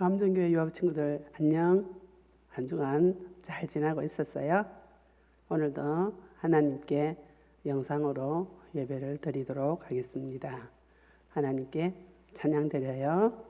감동교회 유학 친구들 안녕. 한 주간 잘 지나고 있었어요? 오늘도 하나님께 영상으로 예배를 드리도록 하겠습니다. 하나님께 찬양 드려요.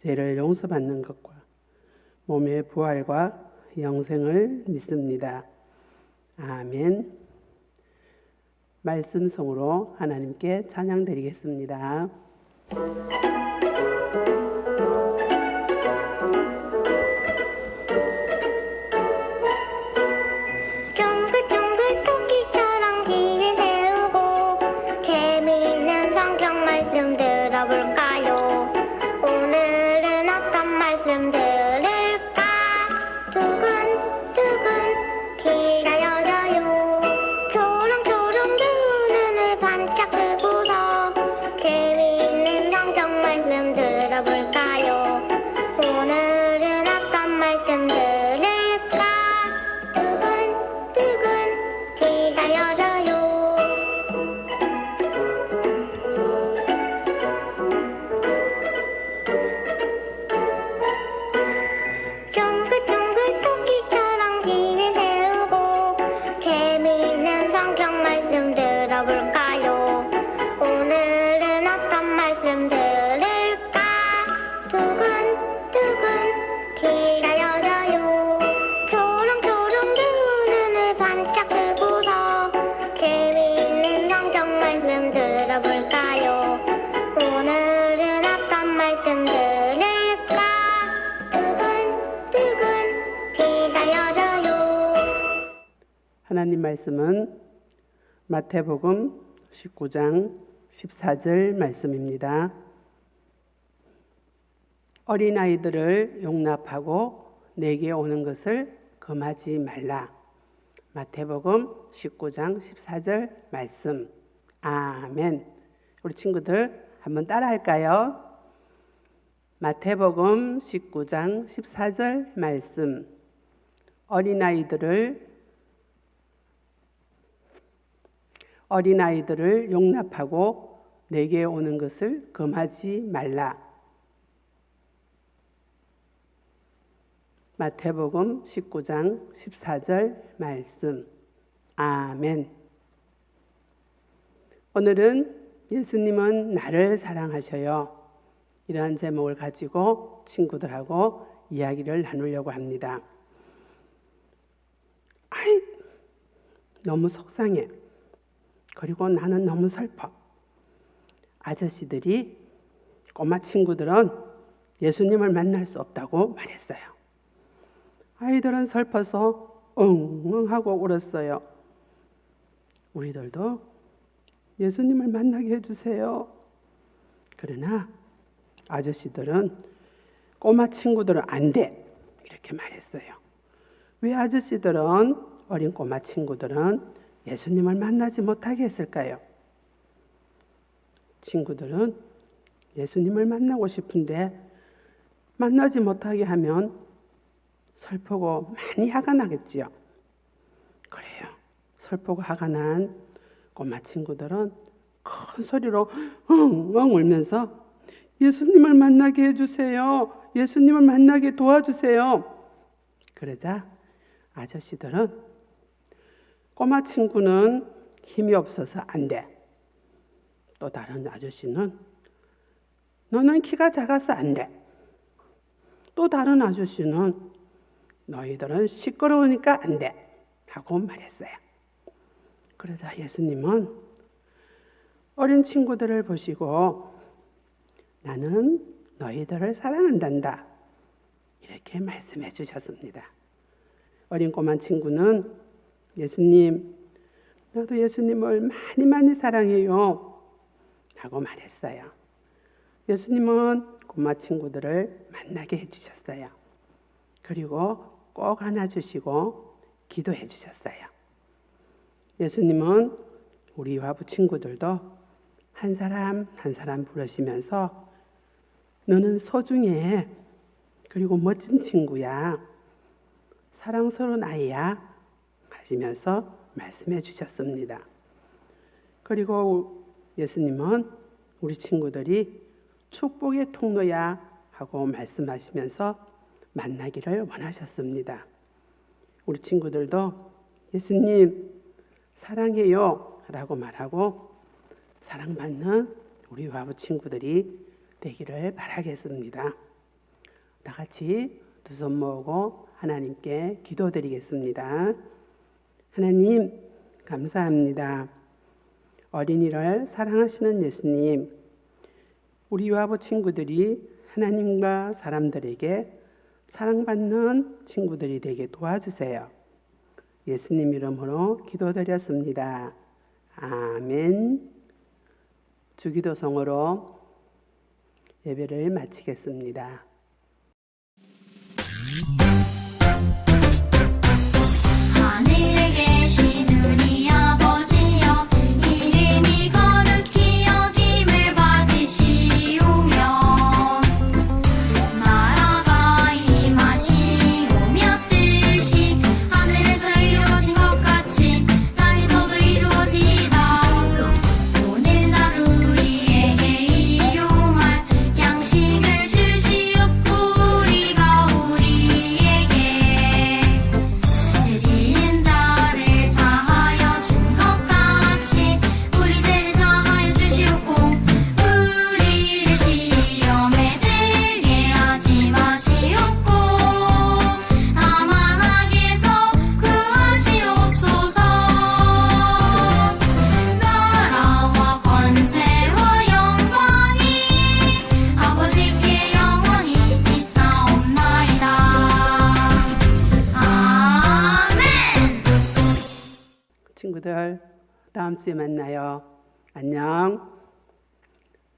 죄를 용서받는 것과 몸의 부활과 영생을 믿습니다. 아멘. 말씀 성으로 하나님께 찬양 드리겠습니다. 하나님 말씀은 마태복음 19장 14절 말씀입니다. 어린 아이들을 용납하고 내게 오는 것을 금하지 말라. 마태복음 19장 14절 말씀. 아멘. 우리 친구들 한번 따라 할까요? 마태복음 19장 14절 말씀. 어린아이들을 어린아이들을 용납하고 내게 오는 것을 금하지 말라. 마태복음 19장 14절 말씀. 아멘. 오늘은 예수님은 나를 사랑하셔요. 이러한 제목을 가지고 친구들하고 이야기를 나누려고 합니다. 아이, 너무 속상해. 그리고 나는 너무 슬퍼. 아저씨들이 꼬마 친구들은 예수님을 만날 수 없다고 말했어요. 아이들은 슬퍼서 엉엉 하고 울었어요. 우리들도 예수님을 만나게 해주세요. 그러나 아저씨들은 꼬마 친구들은 안 돼. 이렇게 말했어요. 왜 아저씨들은 어린 꼬마 친구들은 예수님을 만나지 못하게 했을까요? 친구들은 예수님을 만나고 싶은데 만나지 못하게 하면 슬프고 많이 화가 나겠지요. 그래요. 슬프고 화가 난 꼬마 친구들은 큰 소리로 엉엉 울면서 예수님을 만나게 해주세요. 예수님을 만나게 도와주세요. 그러자 아저씨들은 꼬마 친구는 힘이 없어서 안 돼. 또 다른 아저씨는 너는 키가 작아서 안 돼. 또 다른 아저씨는 너희들은 시끄러우니까 안 돼. 하고 말했어요. 그러자 예수님은 어린 친구들을 보시고 나는 너희들을 사랑한단다. 이렇게 말씀해 주셨습니다. 어린 꼬마 친구는 예수님, 나도 예수님을 많이 많이 사랑해요. 하고 말했어요. 예수님은 꼬마 친구들을 만나게 해주셨어요. 그리고 꼭 안아주시고 기도해 주셨어요. 예수님은 우리 와부 친구들도 한 사람 한 사람 부르시면서 너는 소중해. 그리고 멋진 친구야. 사랑스러운 아이야. 하시면서 말씀해 주셨습니다. 그리고 예수님은 우리 친구들이 축복의 통로야 하고 말씀하시면서 만나기를 원하셨습니다. 우리 친구들도 예수님 사랑해요 라고 말하고 사랑받는 우리 와부 친구들이 되기를 바라겠습니다. 다 같이 두 손 모으고 하나님께 기도드리겠습니다. 하나님, 감사합니다. 어린이를 사랑하시는 예수님, 우리 와부 친구들이 하나님과 사람들에게 사랑받는 친구들이 되게 도와주세요. 예수님 이름으로 기도드렸습니다. 아멘. 주기도성으로 예배를 마치겠습니다. 다음 주에 만나요. 안녕.